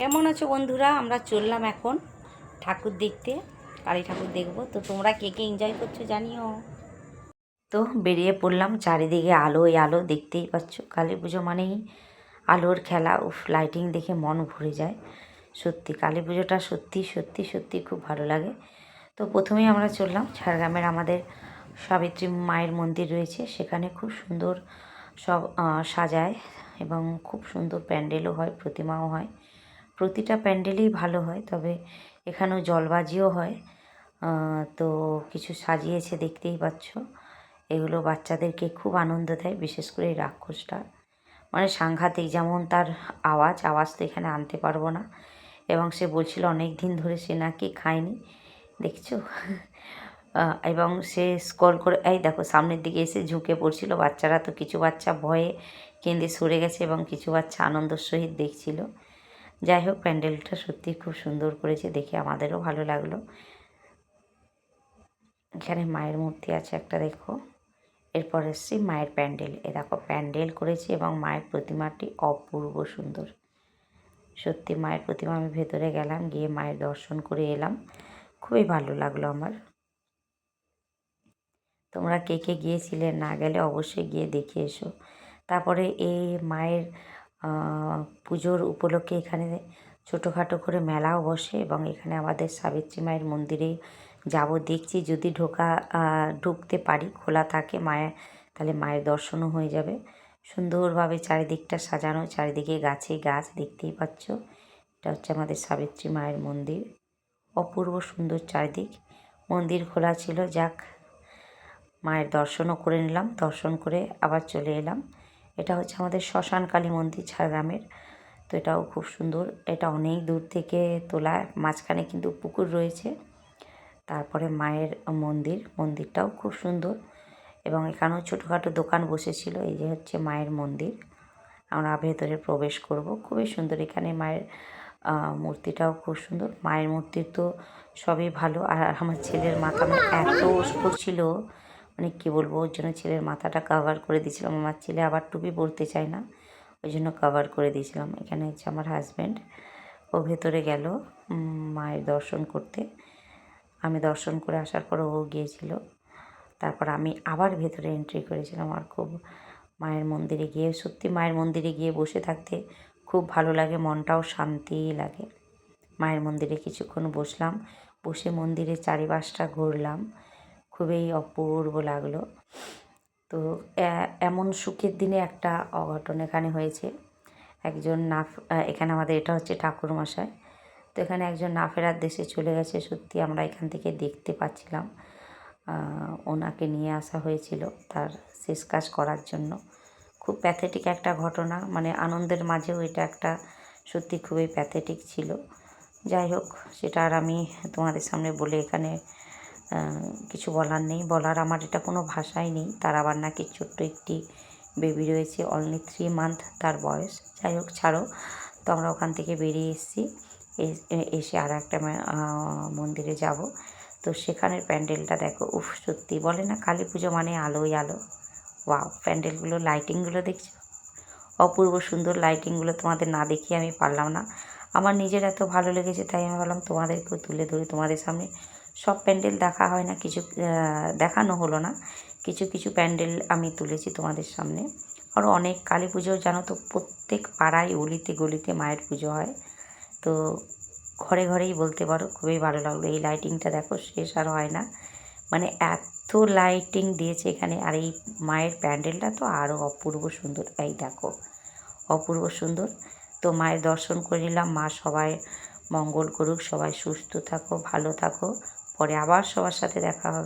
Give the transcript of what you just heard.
কেমন আছো বন্ধুরা? আমরা চললাম এখন ঠাকুর দেখতে, কালী ঠাকুর দেখব। তো তোমরা কে কে এনজয় করছ জানিও। তো বেরিয়ে পড়লাম, চারিদিকে আলোয় আলো দেখতেই পাচ্ছ। কালী পুজো মানেই আলোর খেলা। উফ লাইটিং দেখে মন ভরে যায়। সত্যি, কালী পুজোটা সত্যি সত্যি সত্যি খুব ভালো লাগে। তো প্রথমেই আমরা চললাম, ঝাড়গ্রামের আমাদের সাবিত্রী মায়ের মন্দির রয়েছে। সেখানে খুব সুন্দর সব সাজায় এবং খুব সুন্দর প্যান্ডেলও হয়, প্রতিমাও হয়। প্রতিটা প্যান্ডেলই ভালো হয়, তবে এখানেও জলবাজিও হয়। তো কিছু সাজিয়েছে দেখতেই পাচ্ছ। এগুলো বাচ্চাদেরকে খুব আনন্দ দেয়, বিশেষ করে এই রাক্ষসটা। মানে সাংঘাতিক, যেমন তার আওয়াজ আওয়াজ তো এখানে আনতে পারব না। এবং সে বলছিল, অনেক দিন ধরে সে নাকি খায়নি। দেখছ? এবং সে স্কল করে, এই দেখো, সামনের দিকে এসে ঝুঁকে পড়ছিল। বাচ্চারা তো কিছু বাচ্চা ভয়ে কেঁদে সরে গেছে এবং কিছু বাচ্চা আনন্দের সহিত দেখছিল। যাই হোক, প্যান্ডেলটা সত্যি খুব সুন্দর করেছে, দেখে আমাদেরও ভালো লাগল। এখানে মায়ের মূর্তি আছে একটা, দেখো। এরপর এসছি মায়ের প্যান্ডেল। এ দেখো, প্যান্ডেল করেছে এবং মায়ের প্রতিমাটি অপূর্ব সুন্দর। সত্যি মায়ের প্রতিমা আমি ভেতরে গেলাম, গিয়ে মায়ের দর্শন করে এলাম। খুবই ভালো লাগল আমার। তোমরা কে কে গিয়েছিলে না গেলে অবশ্যই গিয়ে দেখে এসো। তারপরে এই মায়ের পুজোর উপলক্ষে এখানে ছোটোখাটো করে মেলাও বসে এবং এখানে আমাদের সাবিত্রী মায়ের মন্দিরে যাব দেখছি। যদি ঢোকা ঢুকতে পারি, খোলা থাকে মায়ের, তাহলে মায়ের দর্শনও হয়ে যাবে। সুন্দরভাবে চারিদিকটা সাজানো, চারিদিকে গাছে গাছ দেখতেই পাচ্ছ। এটা হচ্ছে আমাদের সাবিত্রী মায়ের মন্দির। অপূর্ব সুন্দর চারিদিক। মন্দির খোলা ছিল, যাক, মায়ের দর্শনও করে নিলাম, দর্শন করে আবার চলে এলাম। এটা হচ্ছে আমাদের শ্মশান কালী মন্দির ঝাড়গ্রামের। তো এটাও খুব সুন্দর। এটা অনেক দূর থেকে তোলা, মাঝখানে কিন্তু পুকুর রয়েছে। তারপরে মায়ের মন্দির, মন্দিরটাও খুব সুন্দর। এবং এখানেও ছোটোখাটো দোকান বসেছিল, এই যে হচ্ছে মায়ের মন্দির। আমরা ভেতরে প্রবেশ করব। খুবই সুন্দর এখানে মায়ের মূর্তিটাও খুব সুন্দর। মায়ের মূর্তি তো সবই ভালো। আর আমার ছেলের মাথা এত ছিল মানে কী বলব, ওর জন্য ছেলের মাথাটা কভার করে দিয়েছিলাম। আমার ছেলে আবার টুপি পরতে চায় না, ওই জন্য কভার করে দিয়েছিলাম। এখানে হচ্ছে আমার হাজব্যান্ড ও ভেতরে গেল মায়ের দর্শন করতে। আমি দর্শন করে আসার পর ও গিয়েছিল। তারপর আমি আবার ভেতরে এন্ট্রি করেছিলাম আর খুব মায়ের মন্দিরে গিয়ে, সত্যি মায়ের মন্দিরে গিয়ে বসে থাকতে খুব ভালো লাগে, মনটাও শান্তি লাগে। মায়ের মন্দিরে কিছুক্ষণ বসলাম, বসে মন্দিরের চারিপাশটা ঘুরলাম। খুবই অপূর্ব লাগল। তো এমন সুখের দিনে একটা অঘটন এখানে হয়েছে। একজন নাফ এখানে আমাদের এটা হচ্ছে ঠাকুরমশাই। তো এখানে একজন না ফেরার দেশে চলে গেছে, সত্যি আমরা এখান থেকে দেখতে পাচ্ছিলাম। ওনাকে নিয়ে আসা হয়েছিল তার শেষ কাজ করার জন্য। খুব প্যাথেটিক একটা ঘটনা মানে আনন্দের মাঝেও এটা একটা সত্যি খুবই প্যাথেটিক ছিল। যাই হোক, সেটা আর আমি তোমাদের সামনে বলে এখানে কিছু বলার নেই। বলার আমার এটা কোনো ভাষাই নেই। তার আবার নাকি ছোট্ট একটি বেবি রয়েছে অনলি থ্রি মান্থ তার বয়স। যাই হোক, ছাড়ো। তো আমরা ওখান থেকে বেরিয়ে এসেছি। এসে আর একটা মন্দিরে যাব। তো সেখানের প্যান্ডেলটা দেখো। উফ, সত্যি বলে না, কালী পুজো মানে আলোই আলো। ওয়াও, প্যান্ডেলগুলো, লাইটিংগুলো দেখছ? অপূর্ব সুন্দর লাইটিংগুলো তোমাদের না দেখিয়ে আমি পারলাম না। আমার নিজের এত ভালো লেগেছে, তাই আমি ভাবলাম তোমাদেরকেও তুলে ধরি তোমাদের সামনে। সব প্যান্ডেল দেখা হয় না, কিছু দেখানো হলো না। কিছু কিছু প্যান্ডেল আমি তুলেছি তোমাদের সামনে। আরও অনেক কালী পুজো, জানো তো, প্রত্যেক পাড়ায় অলিতে গলিতে মায়ের পুজো হয়। তো ঘরে ঘরেই বলতে পারো, খুবই ভালো লাগল। এই লাইটিংটা দেখো, শেষ আর হয় না। মানে এত লাইটিং দিয়েছে এখানে, আর এই মায়ের প্যান্ডেলটা তো আরও অপূর্ব সুন্দর। এই দেখো, অপূর্ব সুন্দর। তো মায়ের দর্শন করে নিলাম। মা সবাই মঙ্গল করুক, সবাই সুস্থ থাকো, ভালো থাকো। পরে আবার সবার সাথে দেখা হবে।